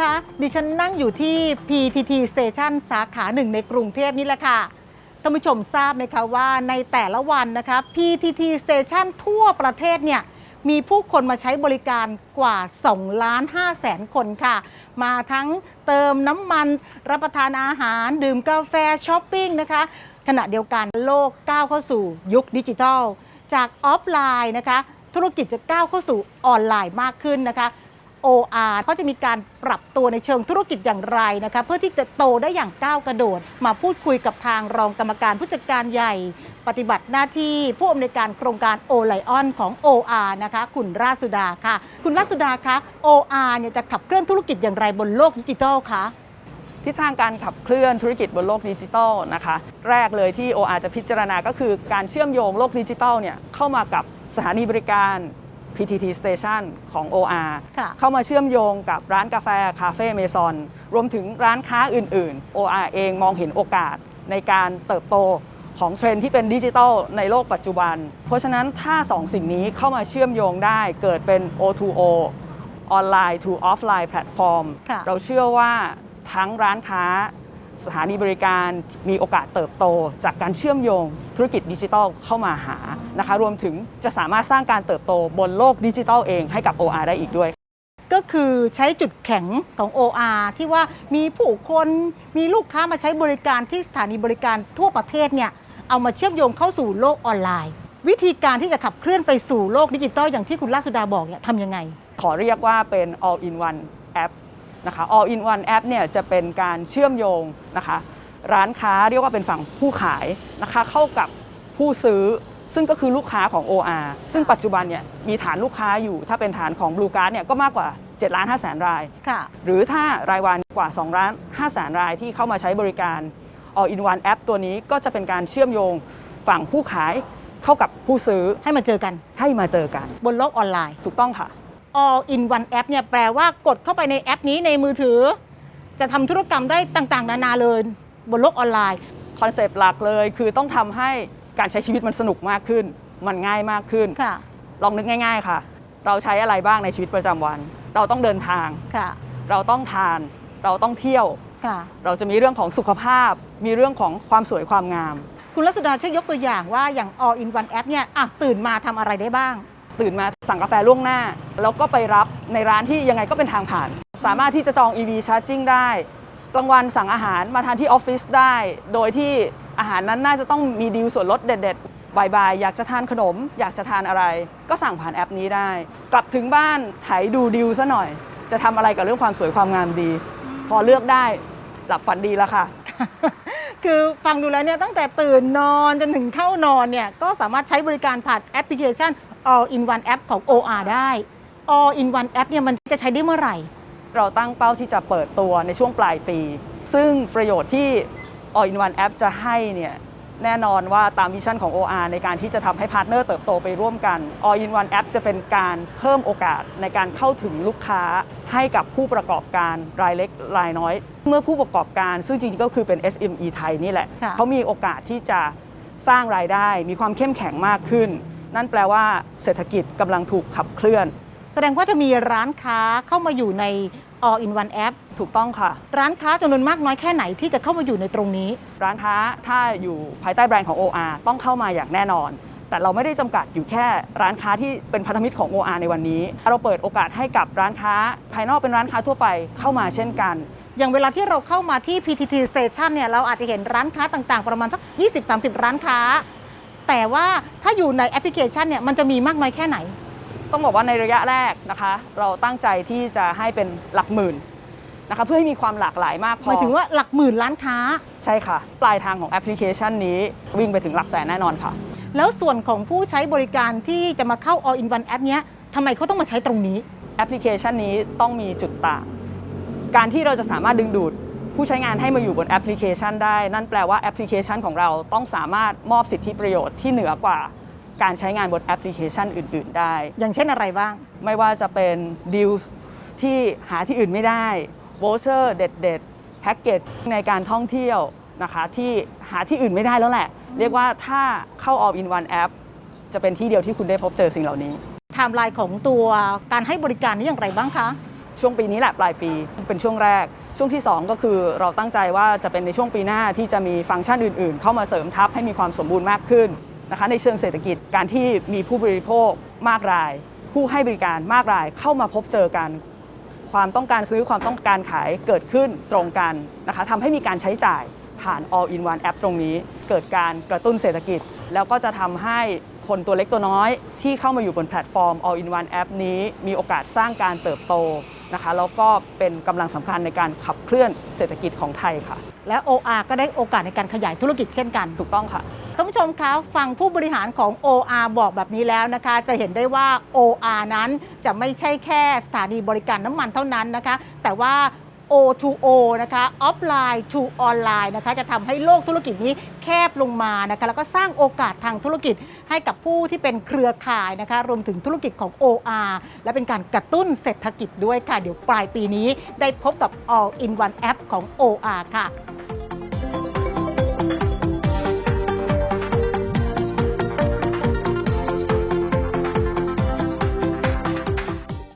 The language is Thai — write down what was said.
คะ ดิฉันนั่งอยู่ที่ PTT Station สาขาหนึ่งในกรุงเทพนี่แหละค่ะ ท่านผู้ชมทราบไหมคะว่าในแต่ละวันนะคะ PTT Station ทั่วประเทศเนี่ยมีผู้คนมาใช้บริการกว่า2ล้าน5แสนคนค่ะ มาทั้งเติมน้ำมัน รับประทานอาหาร ดื่มกาแฟช้อปปิ้งนะคะ ขณะเดียวกันโลกก้าวเข้าสู่ยุคดิจิทัล จากออฟไลน์นะคะ ธุรกิจจะก้าวเข้าสู่ออนไลน์มากขึ้นนะคะ OR เขาจะมีการปรับตัวในเชิงธุรกิจอย่างไรนะคะเพื่อที่จะโตได้อย่างก้าวกระโดด มาพูดคุยกับทางรองกรรมการผู้จัดการใหญ่ ปฏิบัติหน้าที่ผู้อำนวยการโครงการ o l i o n ของ OR นะคะคุณราชสุดาค่ะ คุณราชสุดาคะ OR เนี่ยจะขับเคลื่อนธุรกิจอย่างไรบนโลกดิจิทัลคะทิศทางการขับเคลื่อนธุรกิจบนโลกดิจิทัลนะคะแรกเลยที่ OR จะพิจารณาก็คือการเชื่อมโยงโลกดิจิทัลเนี่ยเข้ามากับสถานีบริการ PTT Station ของ OR ค่ะเข้ามาเชื่อมโยงกับร้านกาแฟคาเฟ่เมซอนรวมถึงร้านค้าอื่น ๆ OR เองมองเห็นโอกาสในการเติบโตของเทรนด์ที่เป็นดิจิทัลในโลกปัจจุบัน เพราะฉะนั้นถ้า 2 สิ่งนี้เข้ามาเชื่อมโยงได้เกิดเป็น O2O ออนไลน์ to offline แพลตฟอร์มค่ะเราเชื่อว่าทั้งร้านค้า สถานีบริการมีโอกาสเติบโต จากการเชื่อมโยงธุรกิจดิจิทัลเข้ามาหานะคะรวมถึงจะสามารถสร้างการเติบโตบนโลกดิจิทัลเองให้กับ OR ได้อีกด้วย ก็คือใช้จุดแข็งของ OR ที่ว่ามีผู้คนมีลูกค้ามาใช้บริการที่สถานีบริการทั่วประเทศเนี่ยเอามาเชื่อมโยงเข้าสู่โลกออนไลน์ วิธีการที่จะขับเคลื่อนไปสู่โลกดิจิทัลอย่างที่คุณราชสุดาบอกเนี่ยทำยังไง ขอเรียกว่าเป็น all in one app นะคะ all in one app เนี่ยจะเป็นการเชื่อมโยงนะคะร้านค้าเรียกว่าเป็นฝั่งผู้ขายนะคะ เข้ากับผู้ซื้อซึ่งก็คือลูกค้าของ OR ซึ่งปัจจุบันเนี่ยมีฐานลูกค้าอยู่ ถ้าเป็นฐานของ Blue Card เนี่ยก็มากกว่า7ล้าน5แสนรายค่ะหรือถ้ารายวันกว่า2ล้าน5แสนรายที่เข้ามาใช้บริการ all in one app ตัวนี้ก็จะเป็นการเชื่อมโยงฝั่งผู้ขายเข้ากับผู้ซื้อให้มาเจอกันให้มาเจอกัน บนโลกออนไลน์ถูกต้องค่ะ all in one app เนี่ยแปลว่ากดเข้าไปในแอปนี้ในมือถือ จะทำธุรกรรมได้ต่างๆ นานาเลยบนโลกออนไลน์ คอนเซปต์หลักเลยคือต้องทำให้การใช้ชีวิตมันสนุกมากขึ้น มันง่ายมากขึ้น ค่ะ ลองนึกง่าย ๆ ค่ะ เราใช้อะไรบ้างในชีวิตประจำวัน เราต้องเดินทาง ค่ะ เราต้องทาน เราต้องเที่ยว ค่ะ เราจะมีเรื่องของสุขภาพ มีเรื่องของความสวยความงาม คุณรัศดาช่วยยกตัวอย่างว่าอย่าง all in one app เนี่ยอะตื่นมาทำอะไรได้บ้าง ตื่นมาสั่งกาแฟล่วงหน้า แล้วก็ไปรับในร้านที่ยังไงก็เป็นทางผ่าน สามารถที่จะจอง EV Charging ได้กลางวันสั่งอาหารมาทานที่ออฟฟิศได้ โดยที่อาหารนั้นน่าจะต้องมีดีลส่วนลดเด็ดๆบ่ายๆอยากจะทานขนม อยากจะทานอะไร ก็สั่งผ่านแอปนี้ได้ กลับถึงบ้านไถดูดีลซะหน่อย จะทำอะไรกับเรื่องความสวยความงามดี พอเลือกได้หลับฝันดีแล้วค่ะ คือฟังดูแล้วเนี่ยตั้งแต่ตื่นนอนจนถึงเข้านอนเนี่ยก็สามารถใช้บริการผ่านแอปพลิเคชัน all in one app ของ OR ได้ all in one app เนี่ยมันจะใช้ได้เมื่อไหร่ เราตั้งเป้าที่จะเปิดตัวในช่วงปลายปี ซึ่งประโยชน์ที่ All in One App จะให้เนี่ยแน่นอนว่าตามวิชั่นของ OR ในการที่จะทำให้พาร์ทเนอร์เติบโตไปร่วมกัน All in One App จะเป็นการเพิ่มโอกาสในการเข้าถึงลูกค้าให้กับผู้ประกอบการรายเล็กรายน้อย เมื่อผู้ประกอบการซึ่งจริงๆก็คือเป็น SME ไทยนี่แหละค่ะเขามีโอกาสที่จะสร้างรายได้มีความเข้มแข็งมากขึ้น นั่นแปลว่าเศรษฐกิจกำลังถูกขับเคลื่อน แสดงว่าจะมีร้านค้าเข้ามาอยู่ใน all in one app ถูกต้องค่ะ ร้านค้าจำนวนมากน้อยแค่ไหนที่จะเข้ามาอยู่ในตรงนี้ ร้านค้าถ้าอยู่ภายใต้แบรนด์ของ OR ต้องเข้ามาอย่างแน่นอน แต่เราไม่ได้จำกัดอยู่แค่ร้านค้าที่เป็นพันธมิตรของ OR ในวันนี้ เราเปิดโอกาสให้กับร้านค้า ภายนอกเป็นร้านค้าทั่วไปเข้ามาเช่นกันอย่างเวลาที่เราเข้ามาที่ PTT Station เนี่ยเราอาจจะเห็นร้านค้าต่างๆ ประมาณสัก 20-30 ร้านค้า แต่ว่าถ้าอยู่ในแอปพลิเคชันเนี่ยมันจะมีมากน้อยแค่ไหน ต้องบอกว่าในระยะแรกนะคะ เราตั้งใจที่จะให้เป็นหลักหมื่นนะคะเพื่อให้มีความหลากหลายมากพหอมายถึงว่าหลักหมื่นร้านค้า ใช่ค่ะ ปลายทางของแอปพลิเคชันนี้วิ่งไปถึงหลักแสนแน่นอนค่ะ แล้วส่วนของผู้ใช้บริการที่จะมาเข้า all in one app เนี้ยทำไมเขาต้องมาใช้ตรงนี้ แอปพลิเคชันนี้ต้องมีจุดต่าง การที่เราจะสามารถดึงดูด ผู้ใช้งานให้มาอยู่บนแอปพลิเคชันได้ นั่นแปลว่าแอปพลิเคชันของเราต้องสามารถมอบสิทธิประโยชน์ที่เหนือกว่าการใช้งานบนแอปพลิเคชันอื่น ๆ ได้ อย่างเช่นอะไรบ้าง ไม่ว่าจะเป็นดีลที่หาที่อื่นไม่ได้โวเชอร์เด็ดๆแพ็กเกจในการท่องเที่ยวนะคะที่หาที่อื่นไม่ได้แล้วแหละ เรียกว่าถ้าเข้า all in one app จะเป็นที่เดียวที่คุณได้พบเจอสิ่งเหล่านี้ไทม์ไลน์ของตัวการให้บริการนี้อย่างไรบ้างคะ ช่วงปีนี้แหละปลายปีเป็นช่วงแรก ช่วงที่ 2 ก็คือเราตั้งใจว่าจะเป็นในช่วงปีหน้าที่จะมีฟังก์ชันอื่น ๆ เข้ามาเสริมทับให้มีความสมบูรณ์มากขึ้นนะคะในเชิงเศรษฐกิจการที่มีผู้บริโภคมากราย ผู้ให้บริการมากรายเข้ามาพบเจอกัน ความต้องการซื้อความต้องการขายเกิดขึ้นตรงกันนะคะทำให้มีการใช้จ่ายผ่าน all in one app ตรงนี้ เกิดการกระตุ้นเศรษฐกิจ แล้วก็จะทำให้คนตัวเล็กตัวน้อย ที่เข้ามาอยู่บนแพลตฟอร์ม all in one app นี้ มีโอกาสสร้างการเติบโต นะคะแล้วก็เป็นกำลังสำคัญในการขับเคลื่อนเศรษฐกิจของไทยค่ะ และ OR ก็ได้โอกาสในการขยายธุรกิจเช่นกันถูกต้องค่ะท่านผู้ชมคะฟังผู้บริหารของ OR บอกแบบนี้แล้วนะคะ จะเห็นได้ว่า OR นั้นจะไม่ใช่แค่สถานีบริการน้ำมันเท่านั้นนะคะ แต่ว่า O2O นะคะ offline to online นะคะจะทำให้โลกธุรกิจนี้แคบลงมานะคะแล้วก็สร้างโอกาสทางธุรกิจให้กับผู้ที่เป็นเครือข่ายนะคะรวมถึงธุรกิจของ OR และเป็นการกระตุ้นเศรษฐกิจด้วยค่ะ เดี๋ยวปลายปีนี้ได้พบกับ all in one app ของ OR ค่ะ